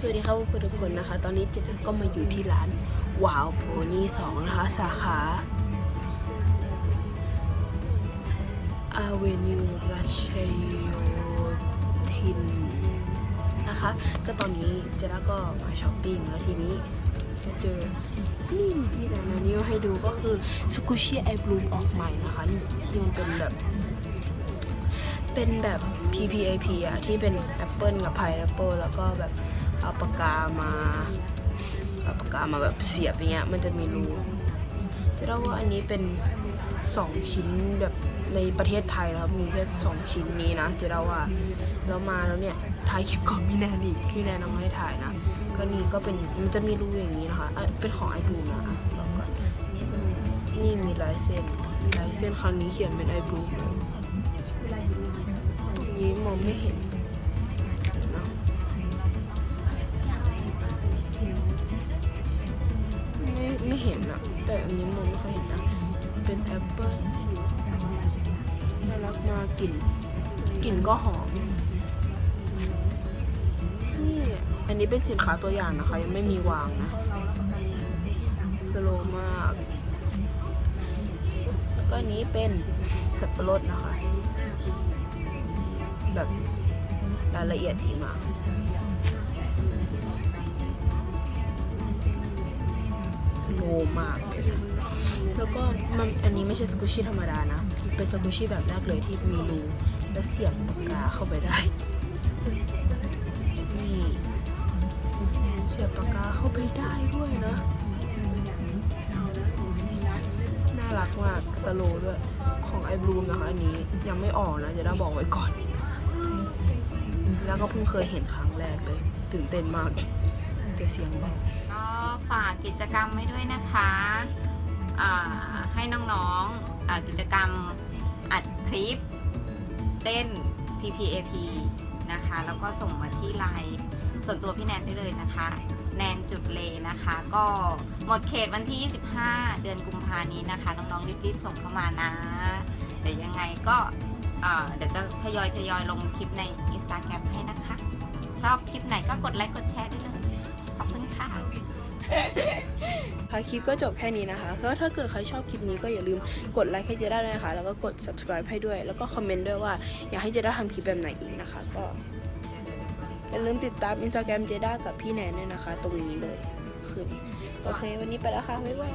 สวัสดีครับเพื่อนทุกคนนะคะ ตอนนี้เจนก็มาอยู่ที่ร้านว้าวโพนี่สองนะคะ สาขาอาเวนิวราชโยธินนะคะ ก็ตอนนี้เจนก็มาช้อปปิ้งแล้วทีนี้ก็เจอนี่ที่แต่นนี้ให้ดูก็คือสกูชี่ไอบลูมออกใหม่นะคะ นี่ที่มันเป็นแบบเป็นแบบ PPAP อะที่เป็นแอปเปิลกับ Pineapple แล้วก็แบบ เอาปากกามาเอาปากกามาแบบเสียบอย่างเงี้ยมันจะมีรูจะเล่าว่าอันนี้เป็น2ชิ้นแบบในประเทศไทยนะครับมีแค่2ชิ้นนี้นะจะเล่าว่าแล้วมาแล้วเนี่ยถ่ายคลิปก่อนพี่แนนอีกพี่แนนเอาให้ถ่ายนะก็นี่ก็เป็นมันจะมีรูอย่างนี้นะคะเอ้ยเป็นของไอบูมนะลองก่อนนี่มีลายเส้นลายเส้นครั้งนี้เขียนเป็นไอบูมเลยตรงนี้มองไม่เห็น นอะแต่อันนี้มองไม่ค่อยเห็นนะเป็นแอปเปิ้ลน่ารักมากกลิ่นกลิ่นก็หอมนี่อันนี้เป็นสินค้าตัวอย่างนะคะ ยังไม่มีวางนะสโลมากแล้วก็อันนี้เป็นสับปะรดนะคะ แบบรายละเอียดดีมาก สโลมากเลยนะแล้วก็มันอันนี้ไม่ใช่สกูชี่ธรรมดานะ เป็นสกูชี่แบบแรกเลยที่มีรูแล้วเสียบปากกาเข้าไปได้ นี่เสียบปากกาเข้าไปได้ด้วยนะ น่ารักมากสโลด้วย ของไอบลูมนะคะอันนี้ยังไม่ออกนะจะได้บอกไว้ก่อน แล้วก็เพิ่งเคยเห็นครั้งแรกเลย ตื่นเต้นมากแต่เสียงเบา ก็ฝากกิจกรรมไว้ด้วยนะคะให้น้องๆกิจกรรมอัดคลิป เต้น PPAP นะคะ แล้วก็ส่งมาที่ไลน์ส่วนตัวพี่แนนได้เลยนะคะ แนนจุดเลนะคะ ก็หมดเขตวันที่ 25 เดือนกุมภานี้นะคะ น้องๆรีบๆส่งเข้ามานะเดี๋ยวยังไงก็เดี๋ยวจะทยอยทยอยลงคลิปใน Instagram ให้นะคะ ชอบคลิปไหนก็กดไลค์กดแชร์ได้เลย ค่ะคลิปก็จบแค่นี้นะคะก็ถ้าเกิดใครชอบคลิปนี้ก็อย่าลืมกดไลค์ให้เจด้าด้วยนะคะ แล้วก็กด subscribe ให้ด้วย แล้วก็คอมเมนต์ด้วยว่า อยากให้เจด้าทำคลิปแบบไหนอีกนะคะ ก็อย่าลืมติดตามอินสตาแกรมเจด้ากับพี่แนนด้วยนะคะ ตรงนี้เลยขึ้นโอเค วันนี้ไปแล้วค่ะ บ๊ายบาย